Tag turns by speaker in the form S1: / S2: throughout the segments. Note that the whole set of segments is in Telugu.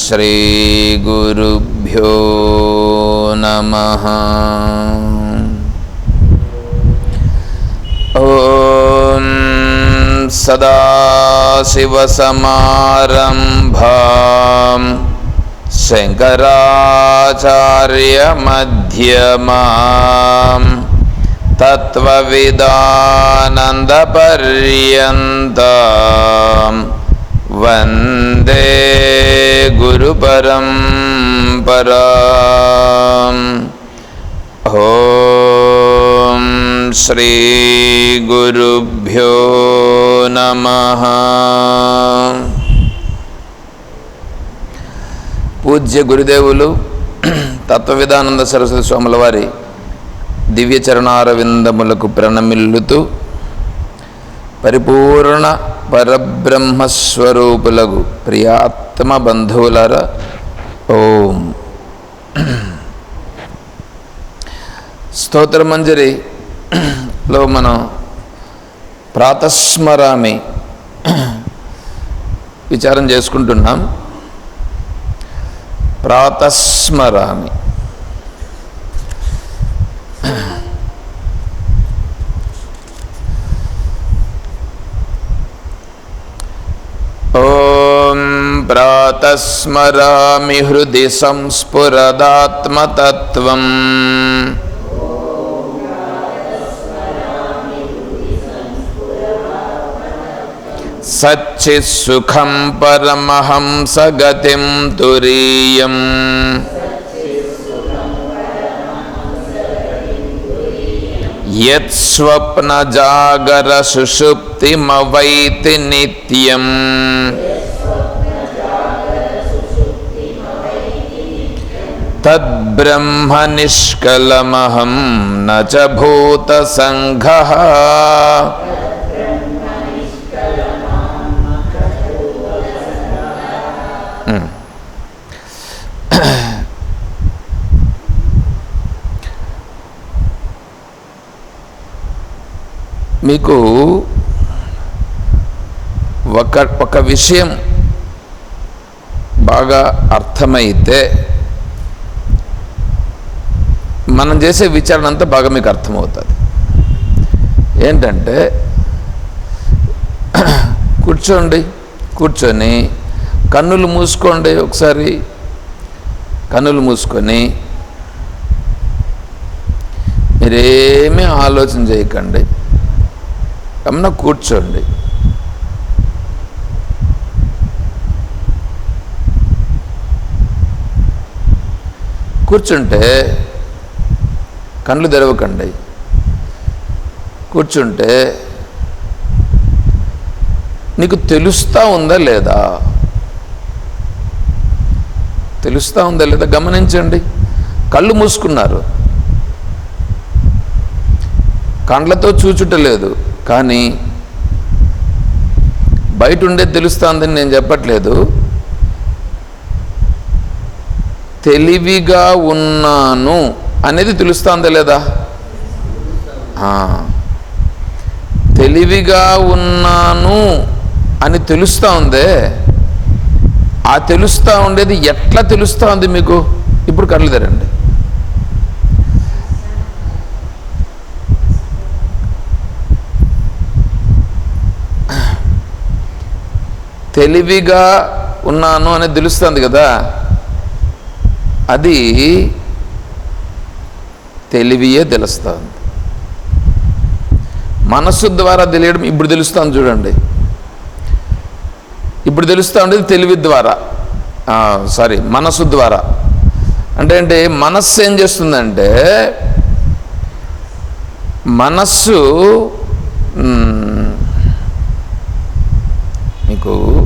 S1: श्रीगुरुभ्यो नमः। ॐ सदाशिवसमारम्भां शङ्कराचार्यमध्यमाम् तत्त्वविदानन्दपर्यन्तां वन्दे गुरुपरम्पराम् ॐ श्रीगुरुभ्यो नमः పూజ్య గురుదేవులు తత్వవిధానంద సరస్వతి స్వాముల వారి దివ్య చరణారవిందములకు ప్రణమిల్లుతూ పరిపూర్ణ పరబ్రహ్మస్వరూపులకు ప్రియాత్మ బంధువులర ఓం. స్తోత్రమంజరిలో మనం ప్రాతస్మరామి విచారం చేసుకుంటున్నాం. ప్రాతస్మరామి. ॐ प्रातस्मरामि हृदि संस्फुरदात्मतत्त्वम्। सच्चित्सुखं परमहंसगतिं तुरीयम् यत्स्वप्नजागरसुषुप्तिमवैति नित्यम्। तद्ब्रह्म निष्कलमहं न च भूतसङ्घः మీకు ఒక ఒక విషయం బాగా అర్థమైతే మనం చేసే విచారణ అంతా బాగా మీకు అర్థమవుతుంది. ఏంటంటే కూర్చోండి కూర్చొని కన్నులు మూసుకోండి ఒకసారి. కన్నులు మూసుకొని మీరేమీ ఆలోచన చేయకండి. గమన కూర్చోండి. కూర్చుంటే కళ్ళు తెరవకండి. కూర్చుంటే నీకు తెలుస్తూ ఉందా లేదా? తెలుస్తూ ఉందా లేదా? గమనించండి. కళ్ళు మూసుకున్నారు. కండ్లతో చూచుటలేదు. కానీ బయట ఉండే తెలుస్తుందని నేను చెప్పట్లేదు. తెలివిగా ఉన్నాను అనేది తెలుస్తుందా లేదా? తెలివిగా ఉన్నాను అని తెలుస్తూ ఉందే? ఆ తెలుస్తూ ఉండేది ఎట్లా తెలుస్తూ ఉంది మీకు? ఇప్పుడు కళ్ళు తెలివిగా ఉన్నాను అనేది తెలుస్తుంది కదా. అది తెలివియే తెలుస్తుంది. మనస్సు ద్వారా తెలియడం ఇప్పుడు తెలుస్తుంది చూడండి. ఇప్పుడు తెలుస్తూ ఉండేది తెలివి ద్వారా. సారీ మనస్సు ద్వారా. అంటే ఏంటి? మనస్సు ఏం చేస్తుందంటే మనస్సు మీకు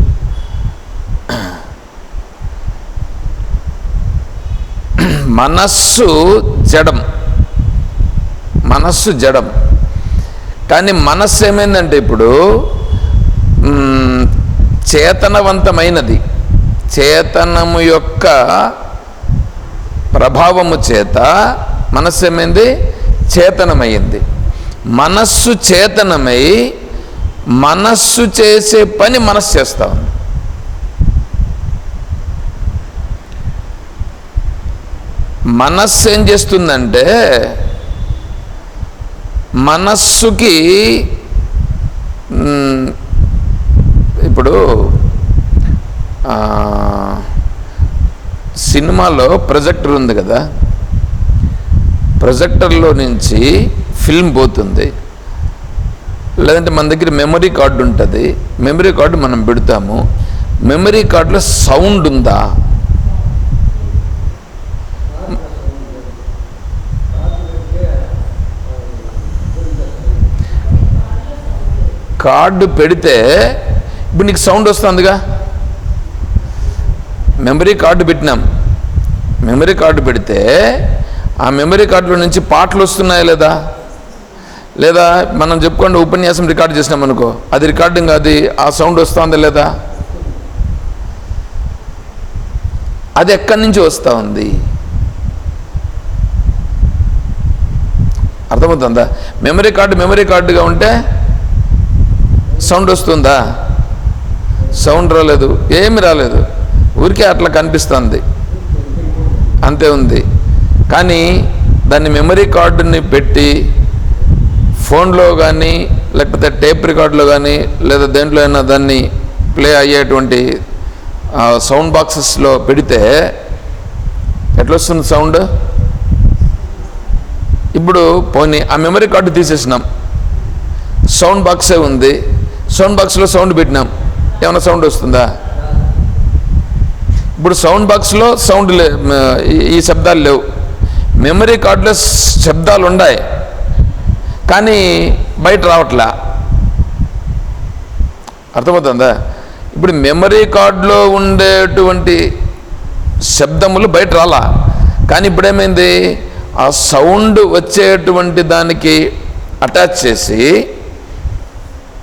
S1: మనస్సు జడం. మనస్సు జడం. కానీ మనస్సు ఏమైందంటే ఇప్పుడు చేతనవంతమైనది. చేతనము యొక్క ప్రభావము చేత మనస్సు ఏమైంది? చేతనమైంది. మనస్సు చేతనమై మనస్సు చేసే పని మనస్సు చేస్తూ ఉంది. మనస్సు ఏం చేస్తుందంటే మనస్సుకి ఇప్పుడు సినిమాలో ప్రొజెక్టర్ ఉంది కదా? ప్రొజెక్టర్లో నుంచి ఫిల్మ్ పోతుంది. లేదంటే మన దగ్గర మెమరీ కార్డు ఉంటుంది. మెమరీ కార్డు మనం పెడతాము. మెమరీ కార్డులో సౌండ్ ఉందా? కార్డు పెడితే ఇప్పుడు నీకు సౌండ్ వస్తుందిగా. మెమరీ కార్డు పెట్టినాం. మెమరీ కార్డు పెడితే ఆ మెమరీ కార్డులో నుంచి పాటలు వస్తున్నాయా లేదా? లేదా మనం చెప్పుకోండి ఉపన్యాసం రికార్డ్ చేసినాం అనుకో. అది రికార్డింగ్ అది ఆ సౌండ్ వస్తుందా లేదా? అది ఎక్కడి నుంచి వస్తూ ఉంది? అర్థమవుతుందా? మెమరీ కార్డు మెమరీ కార్డుగా ఉంటే సౌండ్ వస్తుందా? సౌండ్ రాలేదు. ఏమి రాలేదు. ఊరికే అట్లా కనిపిస్తుంది. అంతే ఉంది. కానీ దాన్ని మెమరీ కార్డుని పెట్టి ఫోన్లో కానీ లేకపోతే టేప్ రికార్డులో కానీ లేదా దేంట్లో అయినా దాన్ని ప్లే అయ్యేటువంటి ఆ, సౌండ్ బాక్సెస్లో పెడితే ఎట్లా వస్తుంది సౌండ్? ఇప్పుడు పోనీ ఆ మెమరీ కార్డు తీసేసినాం. సౌండ్ బాక్సే ఉంది. సౌండ్ బాక్స్లో సౌండ్ పెట్టినాం. ఏమైనా సౌండ్ వస్తుందా? ఇప్పుడు సౌండ్ బాక్స్లో సౌండ్ లే ఈ- ఈ శబ్దాలు లేవు. మెమరీ కార్డులో శబ్దాలు ఉన్నాయి కానీ బయట రావట్లా. అర్థమవుతుందా? ఇప్పుడు మెమరీ కార్డులో ఉండేటువంటి శబ్దములు బయట రాలా. కానీ ఇప్పుడేమైంది? ఆ సౌండ్ వచ్చేటువంటి దానికి అటాచ్ చేసి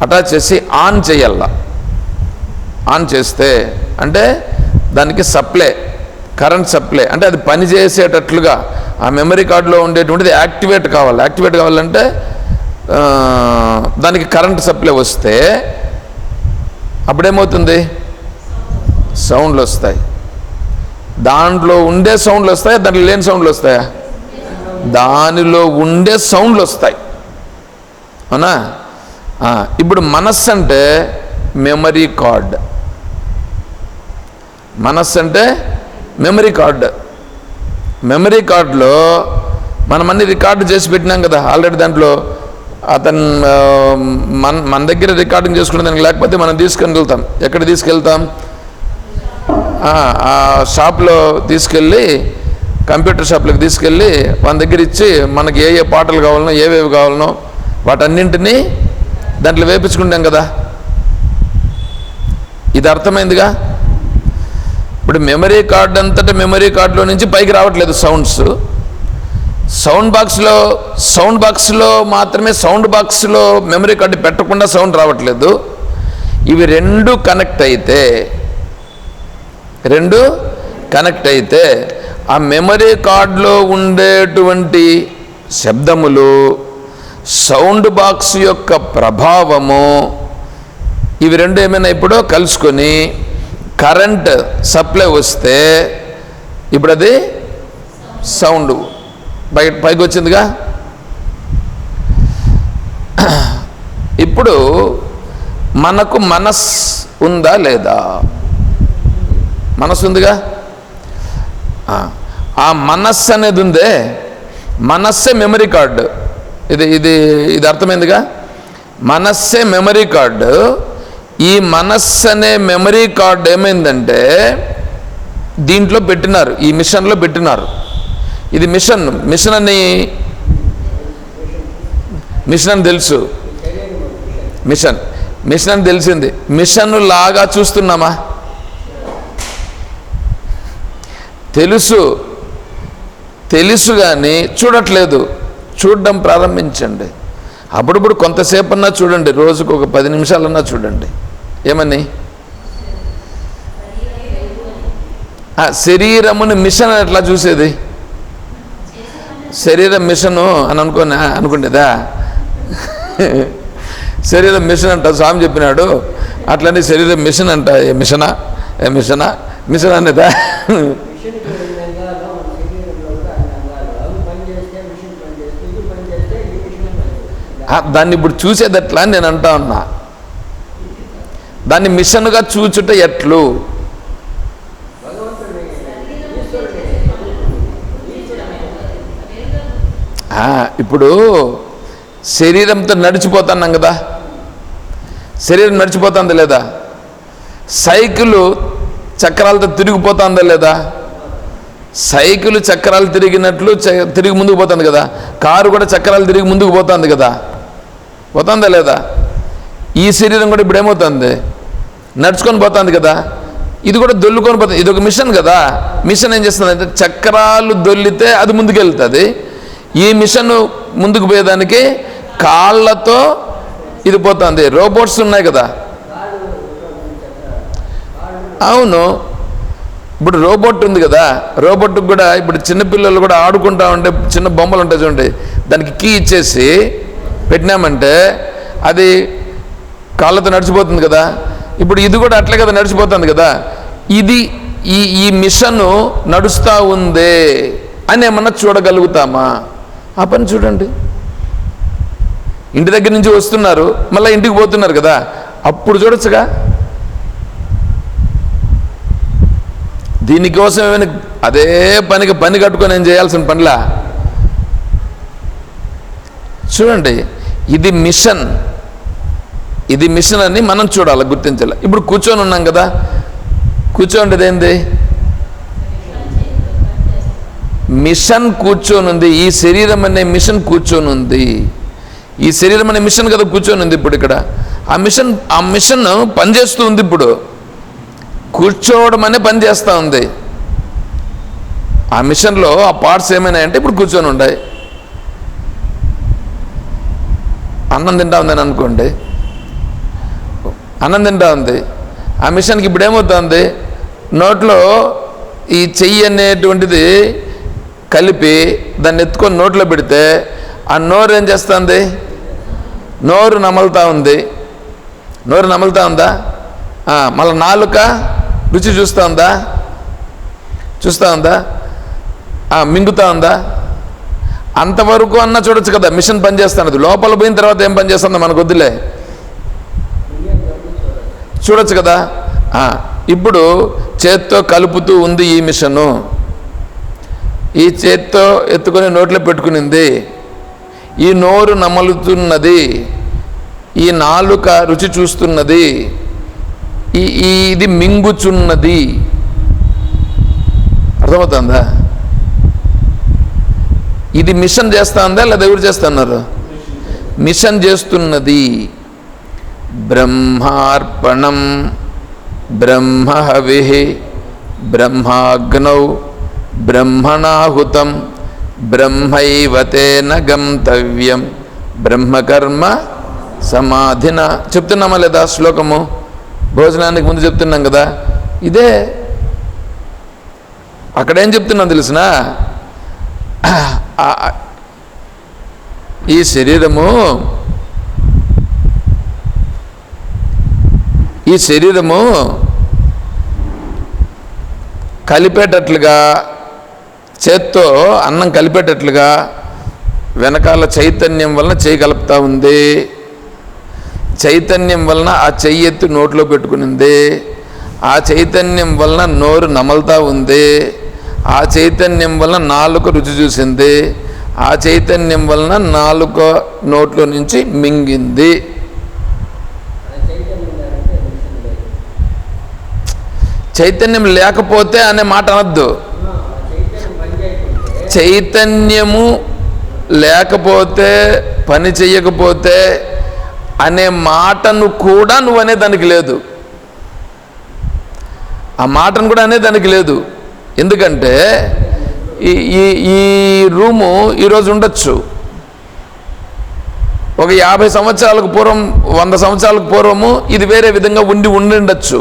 S1: అటాచ్ చేసి ఆన్ చేయాల. ఆన్ చేస్తే అంటే దానికి సప్లై కరెంట్ సప్లై అంటే అది పని చేసేటట్లుగా ఆ మెమరీ కార్డులో ఉండేటువంటిది యాక్టివేట్ కావాలి. యాక్టివేట్ కావాలంటే దానికి కరెంట్ సప్లై వస్తే అప్పుడేమవుతుంది? సౌండ్లు వస్తాయి. దాంట్లో ఉండే సౌండ్లు వస్తాయా? దాంట్లో లేని సౌండ్లు వస్తాయా? దానిలో ఉండే సౌండ్లు వస్తాయి. అవునా? ఇప్పుడు మనస్సు అంటే మెమరీ కార్డ్ మనస్సు అంటే మెమరీ కార్డ్ మెమరీ కార్డులో మనం అన్ని రికార్డు చేసి పెట్టినాం కదా ఆల్రెడీ దాంట్లో. అతను మన మన దగ్గర రికార్డింగ్ చేసుకునే దానికి లేకపోతే మనం తీసుకొని వెళ్తాం. ఎక్కడ తీసుకెళ్తాం? ఆ, ఆ షాప్లో తీసుకెళ్ళి కంప్యూటర్ షాప్లోకి తీసుకెళ్ళి మన దగ్గర ఇచ్చి మనకి ఏ ఏ పాటలు కావాలనో ఏవేవి కావాలనో వాటన్నింటినీ దాంట్లో వేపించుకుంటాం కదా. ఇది అర్థమైందిగా? ఇప్పుడు మెమరీ కార్డ్ అంతటా మెమరీ కార్డులో నుంచి పైకి రావట్లేదు సౌండ్స్ సౌండ్ బాక్స్లో సౌండ్ బాక్స్లో మాత్రమే సౌండ్ బాక్స్లో మెమరీ కార్డు పెట్టకుండా సౌండ్ రావట్లేదు. ఇవి రెండు కనెక్ట్ అయితే రెండు కనెక్ట్ అయితే ఆ మెమరీ కార్డులో ఉండేటువంటి శబ్దములు సౌండ్ బాక్స్ యొక్క ప్రభావము ఇవి రెండు ఏమైనా ఇప్పుడో కలుసుకొని కరెంట్ సప్లై వస్తే ఇప్పుడు అది సౌండ్ బయట పైకి వచ్చిందిగా ఇప్పుడు మనకు మనస్ ఉందా లేదా? మనసు ఉందిగా? ఆ మనస్సు అనేది ఉందే మనస్సే మెమరీ కార్డు. ఇది ఇది ఇది అర్థమైందిగా? మనస్సే మెమరీ కార్డు ఈ మనస్సు అనే మెమరీ కార్డు ఏమైందంటే దీంట్లో పెట్టినారు ఈ మిషన్లో పెట్టినారు. ఇది మిషన్ మిషన్ అని మిషన్ అని తెలుసు. మిషన్ మిషన్ అని తెలిసింది. మిషన్ లాగా చూస్తున్నామా? తెలుసు. తెలుసు కానీ చూడట్లేదు. చూడడం ప్రారంభించండి. అప్పుడప్పుడు కొంతసేపు అన్నా చూడండి రోజుకు ఒక పది నిమిషాలన్నా చూడండి. ఏమని? శరీరముని మిషన్ ఎట్లా చూసేది? శరీర మిషను అని అనుకోనా అనుకుంటేదా శరీర మిషన్ అంట స్వామి చెప్పినాడు. అట్లనే శరీర మిషన్ అంట ఏ మిషనా? ఏ మిషనా? మిషన్ అనేదా
S2: మిషన్కి రెండు అంగాలు మన శరీరంలో కూడా అన్ని అంగాలు అవి పని చేస్తే మిషన్ పని చేస్తే ఇది పని చేస్తే ఈ మిషన్ పని చేస్తుంది
S1: ఆ, దాన్ని ఇప్పుడు చూసేది ఎట్లా అని నేను అంటా ఉన్నా. దాన్ని మిషన్గా చూచుట ఎట్లు? ఇప్పుడు శరీరంతో నడిచిపోతున్నాం కదా. శరీరం నడిచిపోతుంది లేదా? సైకిల్ చక్రాలతో తిరిగిపోతుందా లేదా? సైకిల్ చక్రాలు తిరిగినట్లు చ- తిరిగి ముందుకు పోతుంది కదా. కారు కూడా చక్రాలు తిరిగి ముందుకు పోతుంది కదా. పోతుందా లేదా? ఈ శరీరం కూడా ఇప్పుడు ఏమవుతుంది? నడుచుకొని పోతుంది కదా? ఇది కూడా దొల్లుకొని పోతుంది. ఇది ఒక మిషన్ కదా? మిషన్ ఏం చేస్తుంది అంటే చక్రాలు దొల్లితే అది ముందుకెళ్తుంది. ఈ మిషన్ ముందుకు పోయేదానికి కాళ్ళతో ఇది పోతుంది. రోబోట్స్ ఉన్నాయి కదా? అవును. ఇప్పుడు రోబోట్ ఉంది కదా? రోబోట్ కూడా ఇప్పుడు చిన్నపిల్లలు కూడా ఆడుకుంటా ఉంటే చిన్న బొమ్మలు ఉంటాయి చూడండి. దానికి కీ ఇచ్చేసి పెట్టినామంటే అది కాళ్ళతో నడిచిపోతుంది కదా. ఇప్పుడు ఇది కూడా అట్లే కదా నడిచిపోతుంది కదా. ఇది ఈ ఈ మిషన్ నడుస్తూ ఉందే అని ఏమన్నా చూడగలుగుతామా? ఆ పని చూడండి. ఇంటి దగ్గర నుంచి వస్తున్నారు మళ్ళీ ఇంటికి పోతున్నారు కదా. అప్పుడు చూడొచ్చుగా. దీనికోసం ఏమైనా అదే పనికి పని కట్టుకొని ఏం చేయాల్సిన పనిలా? చూడండి ఇది మిషన్. ఇది మిషన్ అని మనం చూడాలి గుర్తించాలి. ఇప్పుడు కూర్చొని ఉన్నాం కదా కూర్చోండి ఏంది? మిషన్ కూర్చొని ఉంది ఈ శరీరం అనే మిషన్ కూర్చొని ఉంది. ఈ శరీరం అనే మిషన్ కదా కూర్చొని ఉంది ఇప్పుడు ఇక్కడ. ఆ మిషన్ ఆ మిషన్ పనిచేస్తూ ఉంది ఇప్పుడు. కూర్చోవడం అనే పని చేస్తూ ఉంది. ఆ మిషన్లో ఆ పార్ట్స్ ఏమైనాయంటే ఇప్పుడు కూర్చొని ఉన్నాయి అన్నం తింటా ఉందని అనుకోండి. అన్నం తింటా ఉంది. ఆ మిషన్కి ఇప్పుడు ఏమవుతుంది? నోట్లో ఈ చెయ్యి అనేటువంటిది కలిపి దాన్ని ఎత్తుకొని నోట్లో పెడితే ఆ నోరు ఏం చేస్తుంది? నోరు నమలుతా ఉంది. నోరు నమలుతా ఉందా? మళ్ళీ నాలుక రుచి చూస్తూ ఉందా? చూస్తూ ఉందా? మింగుతూ ఉందా? అంతవరకు అన్న చూడొచ్చు కదా మిషన్ పనిచేస్తున్నది లోపల పోయిన తర్వాత ఏం పనిచేస్తుందో మనకు వద్దులే. చూడొచ్చు కదా? ఇప్పుడు చేత్తో కలుపుతూ ఉంది ఈ మిషను. ఈ చేత్తో ఎత్తుకొని నోట్లో పెట్టుకునింది. ఈ నోరు నమలుతున్నది. ఈ నాలుక రుచి చూస్తున్నది. ఈ ఈ ఇది మింగుచున్నది. అర్థమవుతుందా? ఇది మిషన్ చేస్తుందా లేదా ఎవరు చేస్తున్నారు? మిషన్ చేస్తున్నది బ్రహ్మార్పణం బ్రహ్మహవి బ్రహ్మాగ్నౌ బ్రహ్మణాహుతం బ్రహ్మైవతేన గంతవ్యం బ్రహ్మకర్మ సమాధిన. చెప్తున్నామా లేదా శ్లోకము? భోజనానికి ముందు చెప్తున్నాం కదా. ఇదే అక్కడేం చెప్తున్నాం తెలిసిన? ఈ శరీరము ఈ శరీరము కలిపేటట్లుగా చేత్తో అన్నం కలిపేటట్లుగా వెనకాల చైతన్యం వలన చేయి కలుపుతా ఉంది. చైతన్యం వలన ఆ చెయ్యి ఎత్తి నోట్లో పెట్టుకునింది. ఆ చైతన్యం వలన నోరు నమలుతా ఉంది. ఆ చైతన్యం వలన నాలుక రుచి చూసింది. ఆ చైతన్యం వలన నాలుక నోట్లో నుంచి మింగింది.
S2: చైతన్యం
S1: లేకపోతే అనే మాట అనద్దు. చైతన్యము లేకపోతే పని చెయ్యకపోతే అనే మాటను కూడా నువ్వు అనేదానికి లేదు. ఆ మాటను కూడా అనేదానికి లేదు. ఎందుకంటే ఈ ఈ ఈ రూము ఈరోజు ఉండొచ్చు. ఒక యాభై సంవత్సరాలకు పూర్వం వంద సంవత్సరాలకు పూర్వము ఇది వేరే విధంగా ఉండి ఉండి ఉండొచ్చు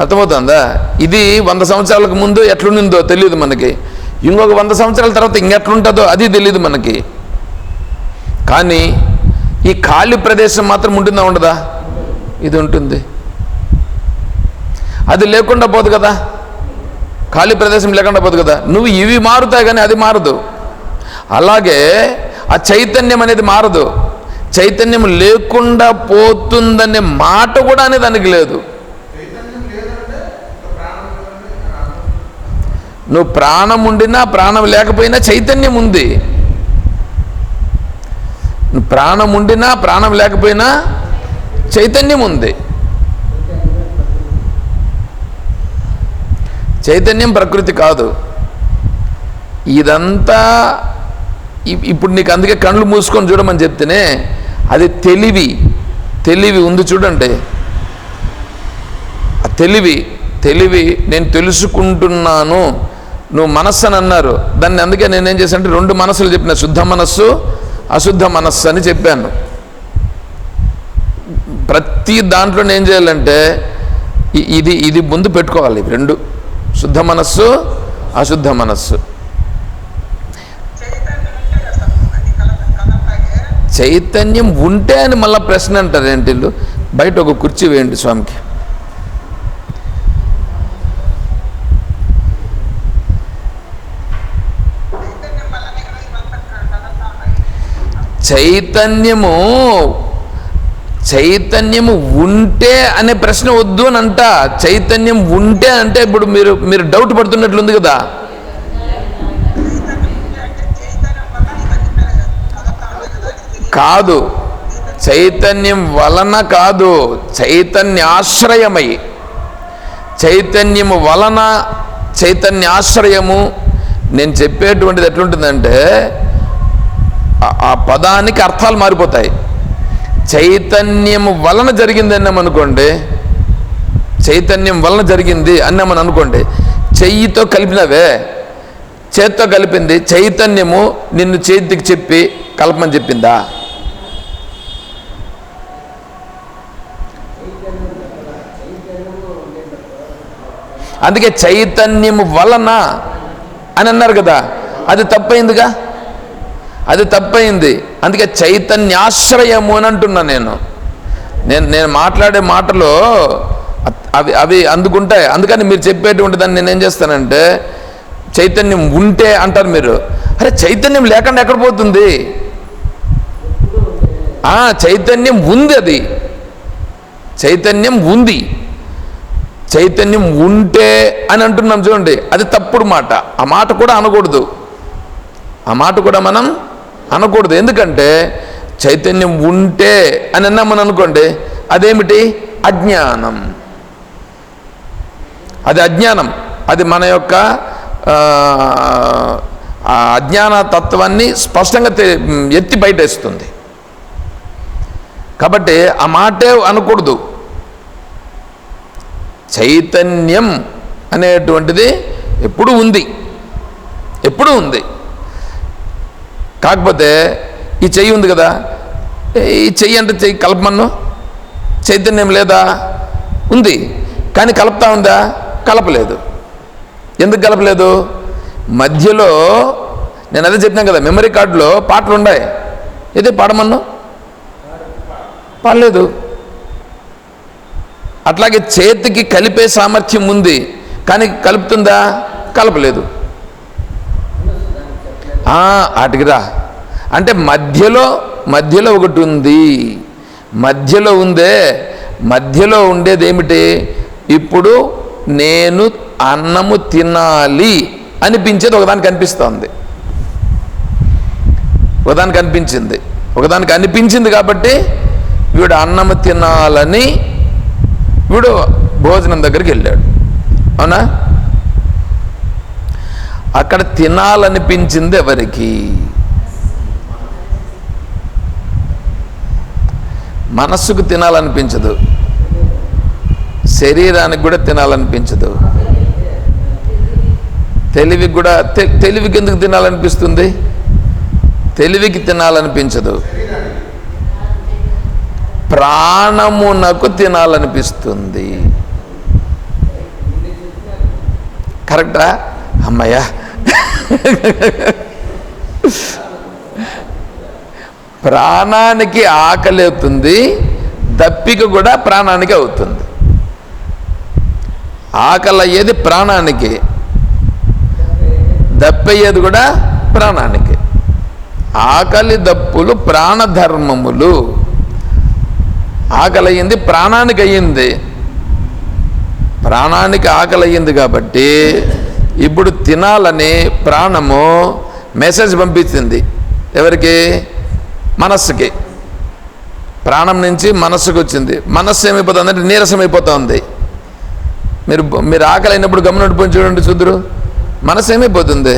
S1: అర్థమవుతుందా? ఇది వంద సంవత్సరాలకు ముందు ఎట్లుండిందో తెలియదు మనకి. ఇంకొక వంద సంవత్సరాల తర్వాత ఇంకెట్లుంటుందో అది తెలియదు మనకి. కానీ ఈ ఖాళీ ప్రదేశం మాత్రం ఉంటుందా ఉండదా? ఇది ఉంటుంది. అది లేకుండా పోదు కదా. ఖాళీ ప్రదేశం లేకుండా పోదు కదా. నువ్వు ఇవి మారుతాయి కానీ అది మారదు. అలాగే ఆ చైతన్యం అనేది మారదు. చైతన్యం లేకుండా పోతుందనే మాట కూడా అనే దానికి లేదు. నువ్వు ప్రాణం ఉండినా ప్రాణం లేకపోయినా చైతన్యం ఉంది. నువ్వు ప్రాణం ఉండినా ప్రాణం లేకపోయినా చైతన్యం ఉంది. చైతన్యం ప్రకృతి కాదు. ఇదంతా ఇప్పుడు నీకు అందుకే కళ్ళు మూసుకొని చూడమని చెప్తేనే అది తెలివి. తెలివి ఉంది చూడండి. ఆ తెలివి తెలివి నేను తెలుసుకుంటున్నాను. నువ్వు మనస్సు అని అన్నారు. దాన్ని అందుకే నేనేం చేశానంటే రెండు మనస్సులు చెప్పిన. శుద్ధ మనస్సు అశుద్ధ మనస్సు అని చెప్పాను. ప్రతి దాంట్లో ఏం చేయాలంటే ఇది ఇది ముందు పెట్టుకోవాలి. రెండు శుద్ధ మనస్సు అశుద్ధ మనస్సు. చైతన్యం ఉంటే అని మళ్ళీ ప్రశ్న అంటారు ఏంటి బయట ఒక కుర్చీ వేయండి స్వామికి. చైతన్యము చైతన్యము ఉంటే అనే ప్రశ్న వద్దు అని అంట. చైతన్యం ఉంటే అంటే ఇప్పుడు మీరు మీరు డౌట్ పడుతున్నట్లుంది కదా. కాదు. చైతన్యం వలన కాదు. చైతన్యాశ్రయమై. చైతన్యము వలన చైతన్యాశ్రయము. నేను చెప్పేటువంటిది ఎట్లుంటుందంటే ఆ- ఆ పదానికి అర్థాలు మారిపోతాయి. చైతన్యము వలన జరిగింది అన్నామనుకోండి చైతన్యం వలన జరిగింది అన్నామని అనుకోండి. చెయ్యితో కలిపినవే. చేత్తో కలిపింది చైతన్యము నిన్ను చేతికి చెప్పి కలపమని చెప్పిందా? అందుకే చైతన్యము వలన అని అన్నారు కదా. అది తప్పైందిగా? అది తప్పైంది. అందుకే చైతన్యాశ్రయము అని అంటున్నా నేను. నేను నేను మాట్లాడే మాటలో అవి అవి అందుకుంటాయి. అందుకని మీరు చెప్పేటువంటి దాన్ని నేను ఏం చేస్తానంటే చైతన్యం ఉంటే అంటారు మీరు. అరే చైతన్యం లేకుండా ఎక్కడ పోతుంది? చైతన్యం ఉంది అది. చైతన్యం ఉంది. చైతన్యం ఉంటే అని అంటున్నాం చూడండి. అది తప్పుడు మాట. ఆ మాట కూడా అనకూడదు. ఆ మాట కూడా మనం అనకూడదు. ఎందుకంటే చైతన్యం ఉంటే అని అన్నామని అనుకోండి అదేమిటి? అజ్ఞానం. అది అజ్ఞానం. అది మన యొక్క అజ్ఞాన తత్వాన్ని స్పష్టంగా ఎత్తి బయటేస్తుంది. కాబట్టి ఆ మాటే అనకూడదు. చైతన్యం అనేటువంటిది ఎప్పుడు ఉంది. ఎప్పుడు ఉంది. కాకపోతే ఈ చెయ్యి ఉంది కదా. ఈ చెయ్యి అంటే చెయ్యి కలపమన్ను? చైతన్యం లేదా? ఉంది. కానీ కలుపుతా ఉందా? కలపలేదు. ఎందుకు కలపలేదు? మధ్యలో నేను అదే చెప్పినాను కదా మెమరీ కార్డులో పాటలు ఉన్నాయి. ఇదే పాడమన్ను? పాడలేదు. అట్లాగే చేతికి కలిపే సామర్థ్యం ఉంది. కానీ కలుపుతుందా? కలపలేదు. అటుకురా. అంటే మధ్యలో మధ్యలో ఒకటి ఉంది. మధ్యలో ఉందే మధ్యలో ఉండేది ఏమిటి? ఇప్పుడు నేను అన్నము తినాలి అనిపించేది ఒకదానికి అనిపిస్తోంది. ఒకదానికి అనిపించింది. ఒకదానికి అనిపించింది కాబట్టి వీడు అన్నము తినాలని వీడు భోజనం దగ్గరికి వెళ్ళాడు. అవునా? అక్కడ తినాలనిపించింది ఎవరికి? మనస్సుకు తినాలనిపించదు. శరీరానికి కూడా తినాలనిపించదు. తెలివికి కూడా తె- తెలివికి ఎందుకు తినాలనిపిస్తుంది? తెలివికి తినాలనిపించదు. ప్రాణమునకు తినాలనిపిస్తుంది. కరెక్టా? అమ్మయ్యా ప్రాణానికి ఆకలి అవుతుంది దప్పిక కూడా ప్రాణానికి అవుతుంది. ఆకలి అయ్యేది ప్రాణానికి దప్పయ్యేది కూడా ప్రాణానికి. ఆకలి దప్పులు ప్రాణధర్మములు. ఆకలి అయ్యింది ప్రాణానికి అయ్యింది. ప్రాణానికి ఆకలి అయ్యింది కాబట్టి ఇప్పుడు తినాలని ప్రాణము మెసేజ్ పంపించింది ఎవరికి? మనస్సుకి. ప్రాణం నుంచి మనస్సుకు వచ్చింది. మనస్సు ఏమైపోతుంది అంటే నీరసం అయిపోతుంది మీరు మీరు ఆకలి అయినప్పుడు గమనిపోయి చూడండి చూద్దరు మనసు ఏమైపోతుంది?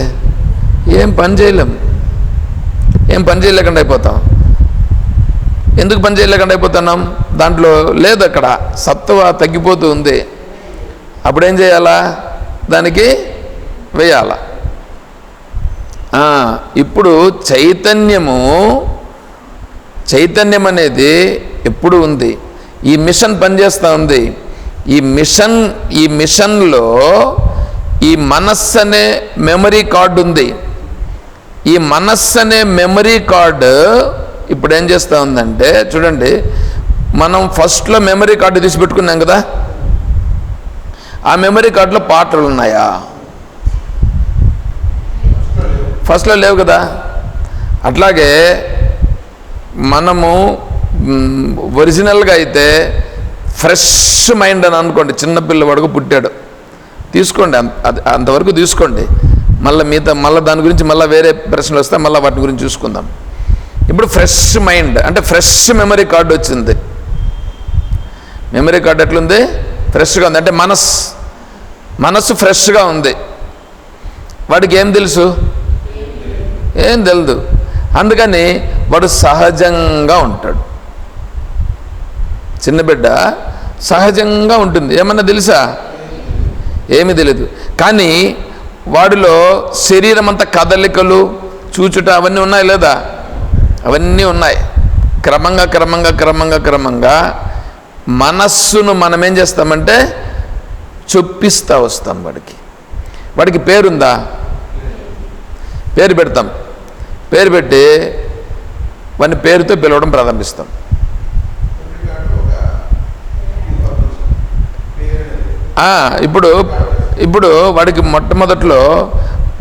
S1: ఏం పని చేయలేం. ఏం పని చేయలేకుండా అయిపోతాం. ఎందుకు పని చేయలేకుండా అయిపోతున్నాం? దాంట్లో లేదు అక్కడ. సత్తువ తగ్గిపోతూ ఉంది. అప్పుడేం చేయాలా? దానికి వేయాల. ఇప్పుడు చైతన్యము చైతన్యం అనేది ఎప్పుడు ఉంది? ఈ మిషన్ పనిచేస్తూ ఉంది. ఈ మిషన్ ఈ మిషన్లో ఈ మనస్సు అనే మెమరీ కార్డు ఉంది. ఈ మనస్సు అనే మెమరీ కార్డు ఇప్పుడు ఏం చేస్తూ ఉందంటే చూడండి మనం ఫస్ట్లో మెమరీ కార్డు తీసి పెట్టుకున్నాం కదా? ఆ మెమరీ కార్డులో పాటలు ఉన్నాయా ఫస్ట్లో లేవు కదా. అట్లాగే మనము ఒరిజినల్గా అయితే ఫ్రెష్ మైండ్ అని అనుకోండి. చిన్నపిల్లవాడుకు పుట్టాడు. తీసుకోండి. అంత అంతవరకు తీసుకోండి. మళ్ళీ మిగతా మళ్ళీ దాని గురించి మళ్ళీ వేరే ప్రశ్నలు వస్తే మళ్ళీ వాటి గురించి చూసుకుందాం. ఇప్పుడు ఫ్రెష్ మైండ్ అంటే ఫ్రెష్ మెమరీ కార్డు వచ్చింది. మెమరీ కార్డు ఎట్లుంది? ఫ్రెష్గా ఉంది. అంటే మనస్ మనస్సు ఫ్రెష్గా ఉంది. వాడికి ఏం తెలుసు? ఏం తెలియదు అందుకని వాడు సహజంగా ఉంటాడు. చిన్న బిడ్డ సహజంగా ఉంటుంది. ఏమన్నా తెలుసా? ఏమీ తెలియదు కానీ వాడిలో శరీరం అంతా కదలికలు చూచుట అవన్నీ ఉన్నాయి లేదా? అవన్నీ ఉన్నాయి. క్రమంగా క్రమంగా క్రమంగా క్రమంగా మనస్సును మనం ఏం చేస్తామంటే చొప్పిస్తూ వస్తాం వాడికి. వాడికి పేరుందా? పేరు పెడతాం. పేరు పెట్టి వాని పేరుతో పిలవడం ప్రారంభిస్తాం. ఇప్పుడు ఇప్పుడు వాడికి మొట్టమొదట్లో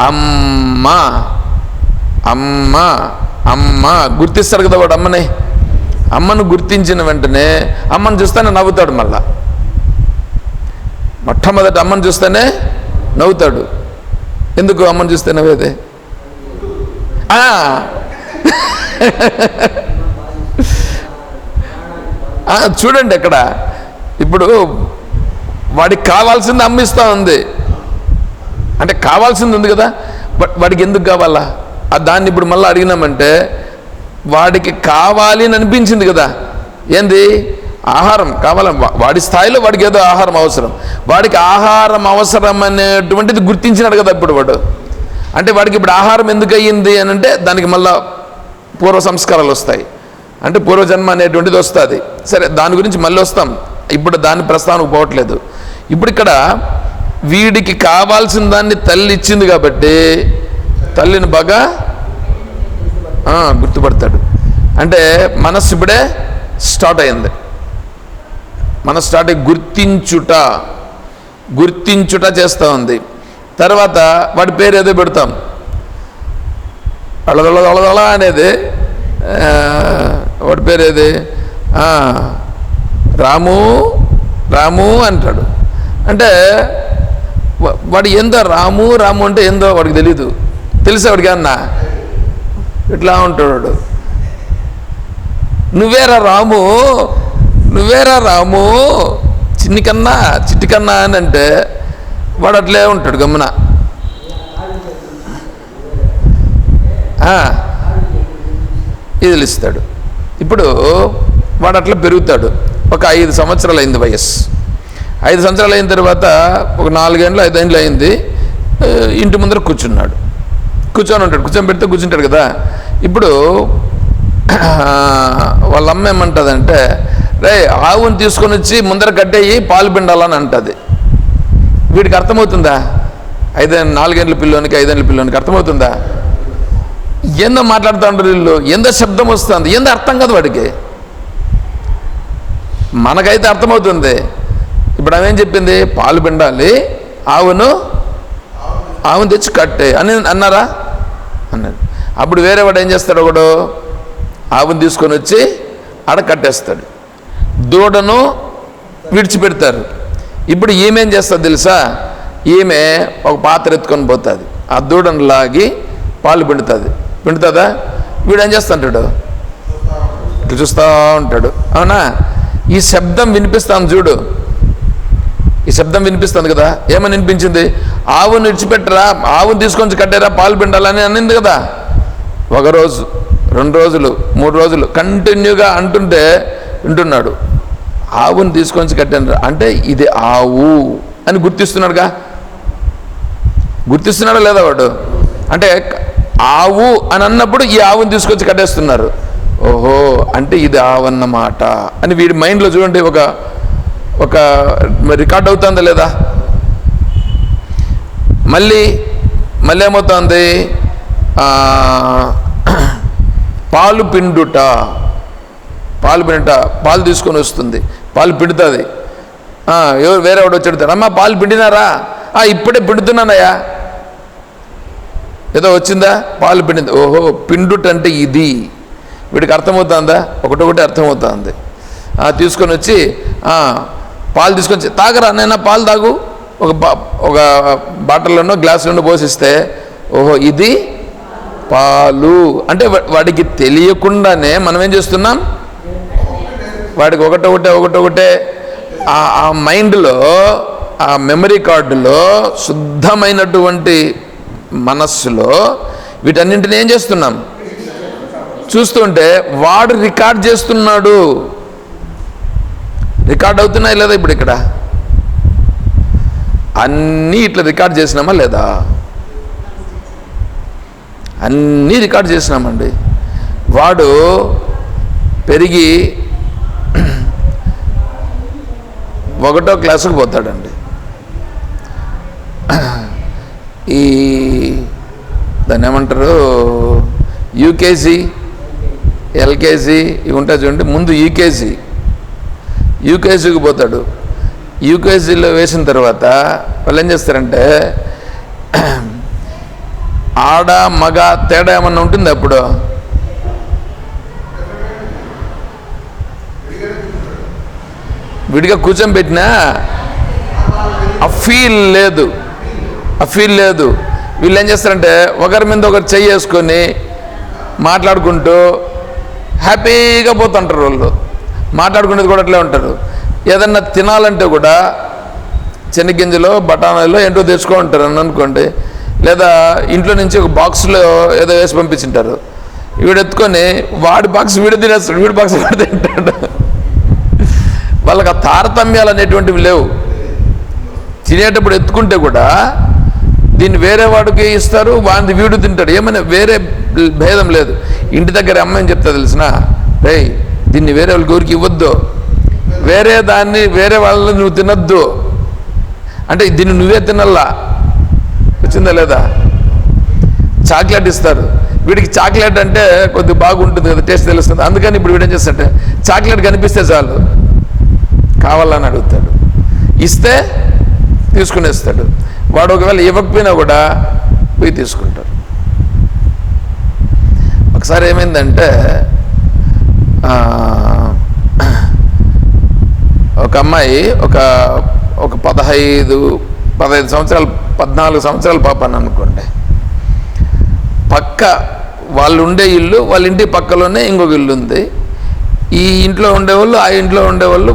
S1: అమ్మ అమ్మ అమ్మ గుర్తిస్తారు కదా వాడు అమ్మని? అమ్మను గుర్తించిన వెంటనే అమ్మను చూస్తేనే నవ్వుతాడు మళ్ళా. మొట్టమొదటి అమ్మను చూస్తేనే నవ్వుతాడు. ఎందుకు అమ్మను చూస్తే నవ్వేది? చూడండి అక్కడ. ఇప్పుడు వాడికి కావాల్సింది అమ్మిస్తూ ఉంది. అంటే కావాల్సింది ఉంది కదా. బట్ వాడికి ఎందుకు కావాలా? ఆ దాన్ని ఇప్పుడు మళ్ళీ అడిగినామంటే వాడికి కావాలి అని అనిపించింది కదా. ఏంది? ఆహారం. కావాల? వాడి స్థాయిలో వాడికి ఏదో ఆహారం అవసరం. వాడికి ఆహారం అవసరం అనేటువంటిది గుర్తించినాడు కదా ఇప్పుడు వాడు. అంటే వాడికి ఇప్పుడు ఆహారం ఎందుకు అయ్యింది అని అంటే దానికి మళ్ళా పూర్వ సంస్కారాలు వస్తాయి. అంటే పూర్వజన్మ అనేటువంటిది వస్తుంది. సరే దాని గురించి మళ్ళీ వస్తాం. ఇప్పుడు దాని ప్రస్తావనకు పోవట్లేదు. ఇప్పుడు ఇక్కడ వీడికి కావాల్సిన దాన్ని తల్లి ఇచ్చింది కాబట్టి తల్లిని బాగా గుర్తుపడతాడు. అంటే మనస్సు ఇప్పుడే స్టార్ట్ అయింది. మనస్సు స్టార్ట్ అయ్యి గుర్తించుట గుర్తించుట చేస్తూ ఉంది. తర్వాత వాడి పేరు ఏదో పెడతాం. అళదళదళదళ అనేది వాడి పేరు ఏది? రాము రాము అంటాడు. అంటే వాడు ఏందో రాము రాము అంటే ఏందో వాడికి తెలీదు. తెలుసా వాడికి అన్నా ఇట్లా ఉంటాడు? వాడు. నువ్వేరా రాము నువ్వేరా రాము చిన్ని కన్నా చిట్టి కన్నా అని అంటే వాడు అట్లే ఉంటాడు గమ్మున. ఇదిలిస్తాడు. ఇప్పుడు వాడు అట్లా పెరుగుతాడు. ఒక ఐదు సంవత్సరాలు అయింది వయస్సు. ఐదు సంవత్సరాలు అయిన తర్వాత ఒక నాలుగేండ్లు ఐదేండ్లు అయింది ఇంటి ముందర కూర్చున్నాడు. కూర్చొని ఉంటాడు. కూర్చొని పెడితే కూర్చుంటాడు కదా. ఇప్పుడు వాళ్ళ అమ్మ ఏమంటుందంటే రే ఆవుని తీసుకొని వచ్చి ముందర కట్టేయి పాలు పిండాలని అంటుంది. వీడికి అర్థమవుతుందా? ఐదే నాలుగేళ్ళ పిల్లోనికి ఐదేళ్ళ పిల్లోనికి అర్థమవుతుందా? ఏందో మాట్లాడుతూ ఉంటారు వీళ్ళు ఏందో శబ్దం వస్తుంది ఏందో అర్థం కాదు వాడికి. మనకైతే అర్థమవుతుంది. ఇప్పుడు ఆమె ఏం చెప్పింది? పాలు పిండాలి ఆవును ఆవును తెచ్చి కట్టే అని అన్నారా? అన్నాడు అప్పుడు వేరే వాడు ఏం చేస్తాడు ఒకడు? ఆవును తీసుకొని వచ్చి ఆడ కట్టేస్తాడు. దూడను విడిచిపెడతారు. ఇప్పుడు ఈమె ఏం చేస్తుంది తెలుసా? ఈమె ఒక పాత్ర ఎత్తుకొని పోతుంది. ఆ దూడను లాగి పాలు పిండుతుంది. పిండుతుందా? వీడు ఏం చేస్తుంటాడు చూస్తూ ఉంటాడు. అవునా? ఈ శబ్దం వినిపిస్తాం చూడు. ఈ శబ్దం వినిపిస్తుంది కదా? ఏమని వినిపించింది? ఆవును విడిచిపెట్టరా ఆవును తీసుకొని కట్టారా? పాలు పిండాలని అనింది కదా? ఒక రోజు రెండు రోజులు మూడు రోజులు కంటిన్యూగా అంటుంటే వింటున్నాడు. ఆవుని తీసుకొని కట్టాను అంటే ఇది ఆవు అని గుర్తిస్తున్నాడుగా? గుర్తిస్తున్నాడా లేదా వాడు? అంటే ఆవు అని అన్నప్పుడు ఈ ఆవుని తీసుకొచ్చి కట్టేస్తున్నారు. ఓహో అంటే ఇది ఆవు అన్నమాట అని వీడి మైండ్లో చూడండి ఒక ఒక రికార్డ్ అవుతుందా లేదా? మళ్ళీ మళ్ళీ ఏమవుతుంది? పాలు పిండుట. పాలు పిండట పాలు తీసుకొని వస్తుంది. పాలు పిండుతుంది. ఎవరు వేరే వాడు వచ్చాడు అమ్మ పాలు పిండినారా? "ఆ, ఇప్పుడే పిండుతున్నానయ్యా. ఏదో వచ్చిందా? పాలు పిండింది. ఓహో పిండుట అంటే ఇది. వీడికి అర్థమవుతుందా? ఒకటొకటి అర్థమవుతుంది. తీసుకొని వచ్చి పాలు తీసుకొని వచ్చి తాగరా నైనా పాలు తాగు? ఒక ఒక బాటిల్లోనో గ్లాసులోనో పోసిస్తే ఓహో ఇది పాలు. అంటే వా- వాడికి తెలియకుండానే మనం ఏం చేస్తున్నాం? వాడికి ఒకటొకటే ఒకటొకటే ఆ ఆ మైండ్లో ఆ మెమరీ కార్డులో శుద్ధమైనటువంటి మనస్సులో వీటన్నింటిని ఏం చేస్తున్నాం? చూస్తుంటే వాడు రికార్డ్ చేస్తున్నాడు. రికార్డ్ అవుతున్నాయి లేదా ఇప్పుడు ఇక్కడ? అన్నీ ఇట్లా రికార్డ్ చేసినామా లేదా? అన్నీ రికార్డ్ చేసినామండి. వాడు పెరిగి ఒకటో క్లాసుకు పోతాడండి. ఈ దాన్ని ఏమంటారు? యూకేజీ ఎల్కేజీ ఇవి ఉంటాయి చూడండి. ముందు యూకేజీ. యూకేజీకి పోతాడు. యూకేజీలో వేసిన తర్వాత వాళ్ళు ఏం చేస్తారంటే ఆడ మగ తేడా ఏమన్నా ఉంటుంది అప్పుడు విడిగా కూర్చొని పెట్టినా ఆ ఫీల్ లేదు. ఆ ఫీల్ లేదు. వీళ్ళు ఏం చేస్తారంటే ఒకరి మీద ఒకరు చెయ్యి వేసుకొని మాట్లాడుకుంటూ హ్యాపీగా పోతుంటారు వాళ్ళు. మాట్లాడుకునేది కూడా అట్లే ఉంటారు. ఏదన్నా తినాలంటే కూడా శనగింజలో బఠానీలో ఏంటో తెచ్చుకో ఉంటారు అని అనుకోండి. లేదా ఇంట్లో నుంచి ఒక బాక్స్లో ఏదో వేసి పంపించింటారు వీడు ఎత్తుకొని వాడి బాక్స్ వీడు తినేస్తాడు వీడి బాక్స్ వీడు తింటాడు. వాళ్ళకి ఆ తారతమ్యాలు అనేటువంటివి లేవు. తినేటప్పుడు ఎత్తుకుంటే కూడా దీన్ని వేరే వాడికి ఇస్తారు వాడిని వీడు తింటాడు. ఏమైనా వేరే భేదం లేదు. ఇంటి దగ్గర అమ్మని చెప్తా తెలిసిన? రే దీన్ని వేరే వాళ్ళకి ఊరికి ఇవ్వద్దు. వేరే దాన్ని వేరే వాళ్ళని నువ్వు తినొద్దు. అంటే దీన్ని నువ్వే తినల్లా? వచ్చిందా లేదా? చాక్లెట్ ఇస్తారు. వీడికి చాక్లెట్ అంటే కొద్దిగా బాగుంటుంది కదా టేస్ట్ తెలుస్తుంది. అందుకని ఇప్పుడు వీడేం చేస్తాడంటే చాక్లెట్ కనిపిస్తే చాలు. కావాలని అడుగుతాడు. ఇస్తే తీసుకునేస్తాడు. వాడు ఒకవేళ ఇవ్వకపోయినా కూడా పోయి తీసుకుంటారు ఒకసారి ఏమైందంటే ఒక అమ్మాయి ఒక ఒక పదహైదు పదహైదు సంవత్సరాలు పద్నాలుగు సంవత్సరాల పాప అని అనుకోండి. పక్క వాళ్ళు ఉండే ఇల్లు వాళ్ళ ఇంటి పక్కలోనే ఇంకొక ఇల్లు ఉంది. ఈ ఇంట్లో ఉండేవాళ్ళు ఆ ఇంట్లో ఉండేవాళ్ళు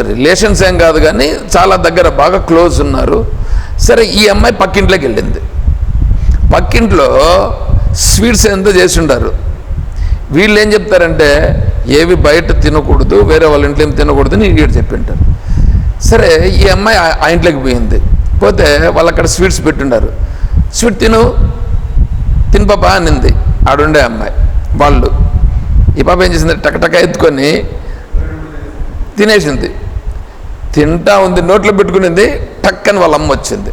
S1: రిలేషన్స్ ఏం కాదు కానీ చాలా దగ్గర బాగా క్లోజ్ ఉన్నారు. సరే ఈ అమ్మాయి పక్కింట్లోకి వెళ్ళింది. పక్కింట్లో స్వీట్స్ ఎంతో చేసి ఉంటారు వీళ్ళు ఏం చెప్తారంటే ఏవి బయట తినకూడదు వేరే వాళ్ళ ఇంట్లో ఏం తినకూడదు అని ఈడు చెప్పింటారు. సరే ఈ అమ్మాయి ఆ- ఆ ఇంట్లోకి పోయింది. పోతే వాళ్ళు అక్కడ స్వీట్స్ పెట్టుండారు. స్వీట్ తిను తిను పాప అనింది. ఆడుండే అమ్మాయి వాళ్ళు. ఈ పాప ఏం చేసింది? టకటక ఎత్తుకొని తినేసింది. తింటా ఉంది నోట్లో పెట్టుకునింది టక్కని వాళ్ళ అమ్మ వచ్చింది.